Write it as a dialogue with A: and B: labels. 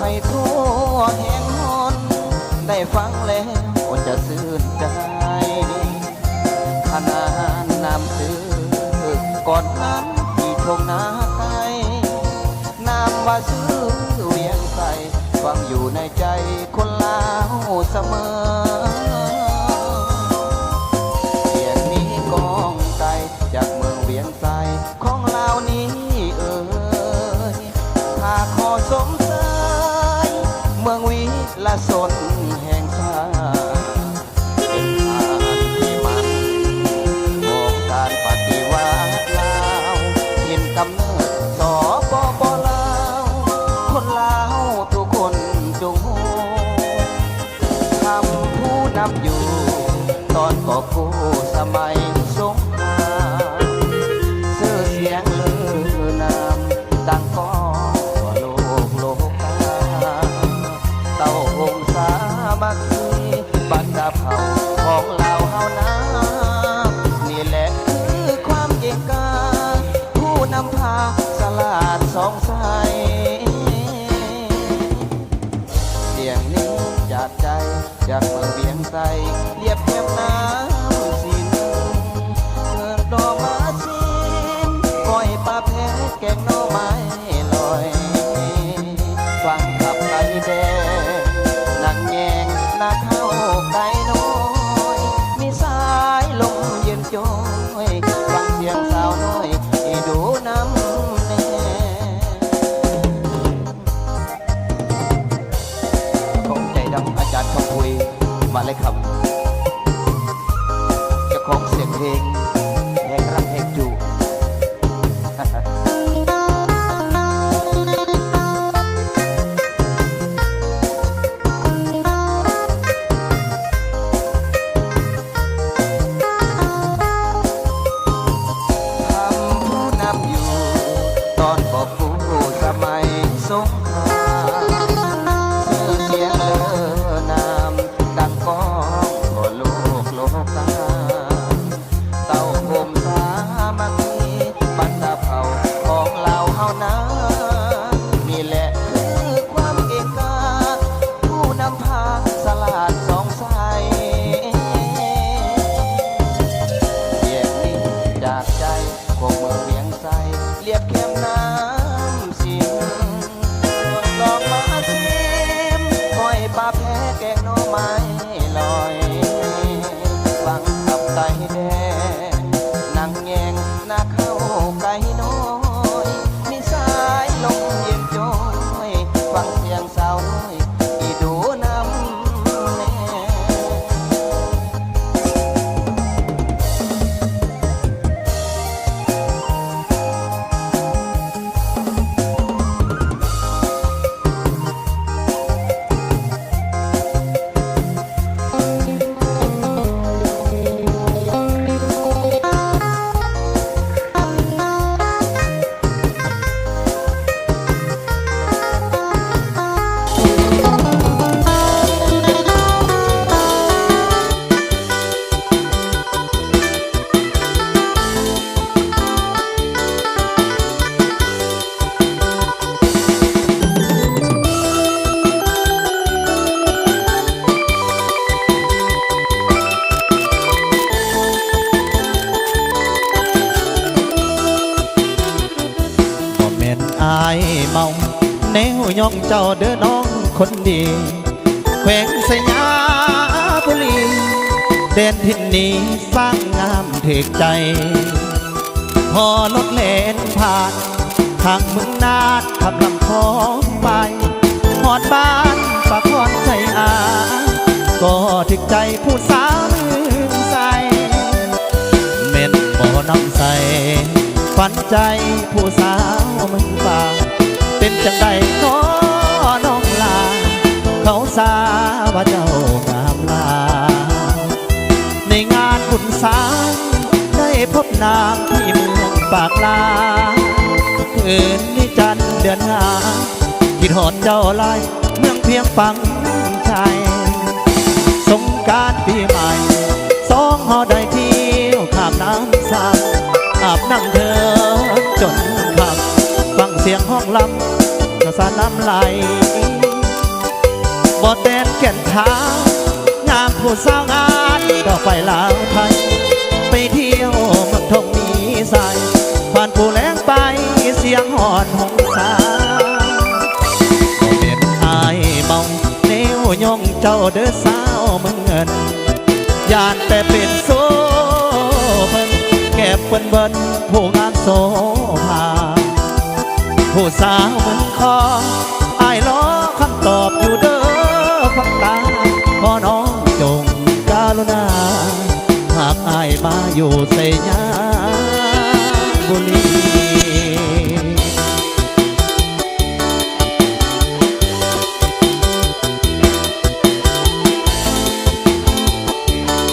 A: ให้ทั่วแห่งหนได้ฟังแล้วจะซื่นใจขนานนำซื้อก่อนนั้นที่ทงนาไกลนำว่าซื้อเวียงใสฟังอยู่ในใจคนลาวเสมอ นำอยู่ ตอนกอบกู้สมัยสงครามชื่อเสียงลือนามดังก้องโลกโลกาเต้าหงสามัคคีบรรดาเผ่าของเราเฮานานี่แหละคือความเก่งกาจผู้นำพาสลาดสองสายเสียงนี้จากใจจากเมืองเวีย แกงหน่อไม้ลอยฟังขับไก่แดงนักแยงนาเข้าไก่น้อย มีสายลมเย็นจอยฟังเสียงสาวน้อยดูน้ำแน่ของใจดำอาจารย์คำพุยมาเลยครับเจ้าของเสียงเพลง สมัยสง ย่องเจ้าเด้อน้อง
B: คนดีแขวงสยามบุรีเด่นทินนี้สร้างงามถึกใจ พอรถเลนผ่าน ทางเมึงนาดขับลำคองไปหอดบ้านปากคอนใจอาก็ถึกใจผู้สาวมืองใสเม็ดบ่อน้ำใสฝันใจผู้สาวเมึงป่า เป็นจังใดน้อน้องลา เขาสาว่าเจ้างามลา ในงานบุญสางได้พบนางที่เมืองปากลาคืนนี้จันเดือนหาคิดหอดเจ้าลายเมืองเพียงฟังใจ สงการปีใหม่าน้ำไหลบ่เต้นแก่นขางามผู้สาวงานดอกไฟลาวไทย ไปเที่ยวเมืองทงมีใสผ่านผู้แลงไปเสียงหอนหงสาบเป็นอายเมาเนวยงเจ้าเด้อสาวเมืองเงินยานแต่เป็นโซเพิ่นแก็บเปิ้นเบิ้นผู้งามโซภา ผู้สาวเหมือนคออายล้อคำตอบอยู่เด้อคำตาพอน้องจงกรุณา หากอายมาอยู่เสยา